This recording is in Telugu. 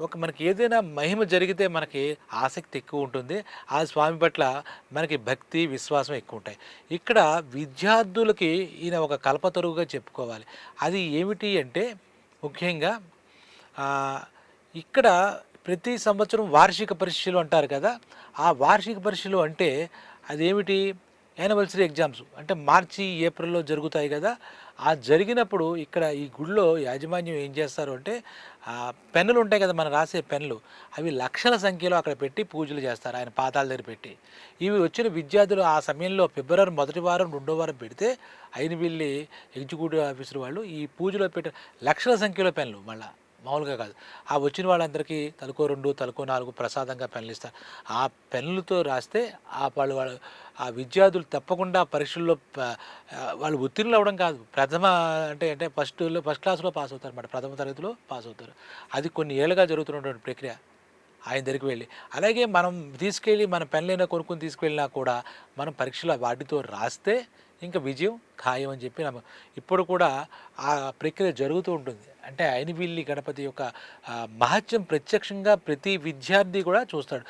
ఒక మనకి ఏదైనా మహిమ జరిగితే మనకి ఆసక్తి ఎక్కువ ఉంటుంది. ఆ స్వామి పట్ల మనకి భక్తి విశ్వాసం ఎక్కువ ఉంటాయి. ఇక్కడ విద్యార్థులకి ఈయన ఒక కల్పతరువుగా చెప్పుకోవాలి. అది ఏమిటి అంటే ముఖ్యంగా ఇక్కడ ప్రతి సంవత్సరం వార్షిక పరీక్షలు అంటారు కదా. ఆ వార్షిక పరీక్షలు అంటే అదేమిటి? యానివర్సరీ ఎగ్జామ్స్ అంటే మార్చి ఏప్రిల్లో జరుగుతాయి కదా. ఆ జరిగినప్పుడు ఇక్కడ ఈ గుడిలో యాజమాన్యం ఏం చేస్తారు అంటే ఆ పెన్నులు ఉంటాయి కదా మనం రాసే పెన్నులు అవి లక్షల సంఖ్యలో అక్కడ పెట్టి పూజలు చేస్తారు ఆయన పాతాల దగ్గర పెట్టి. ఇవి వచ్చిన విద్యార్థులు ఆ సమయంలో ఫిబ్రవరి మొదటి వారం రెండో వారం పెడితే అయిన వెళ్ళి ఎగ్జిక్యూటివ్ ఆఫీసర్ వాళ్ళు ఈ పూజలో పెట్టే లక్షల సంఖ్యలో పెన్నులు మళ్ళీ మామూలుగా కాదు. ఆ వచ్చిన వాళ్ళందరికీ తలకో రెండు తలకో నాలుగు ప్రసాదంగా పెన్నులు ఇస్తారు. ఆ పెన్నులతో రాస్తే ఆ వాళ్ళు వాళ్ళు ఆ విద్యార్థులు తప్పకుండా పరీక్షల్లో వాళ్ళు ఉత్తీర్ణులు అవ్వడం కాదు. ప్రథమ అంటే అంటే ఫస్ట్లో ఫస్ట్ క్లాస్లో పాస్ అవుతారు అనమాట ప్రథమ తరగతిలో పాస్ అవుతారు. అది కొన్ని ఏళ్ళుగా జరుగుతున్నటువంటి ప్రక్రియ. ఆయన దగ్గరికి వెళ్ళి. అలాగే మనం తీసుకెళ్ళి మన పెన్లైనా కొనుక్కొని తీసుకెళ్ళినా కూడా మనం పరీక్షలు వాటితో రాస్తే ఇంకా విజయం ఖాయం అని చెప్పి ఇప్పుడు కూడా ఆ ప్రక్రియ జరుగుతూ ఉంటుంది. అంటే అయినవిల్లి గణపతి యొక్క మహత్యం ప్రత్యక్షంగా ప్రతి విద్యార్థి కూడా చూస్తాడు.